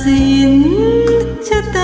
สินชะตา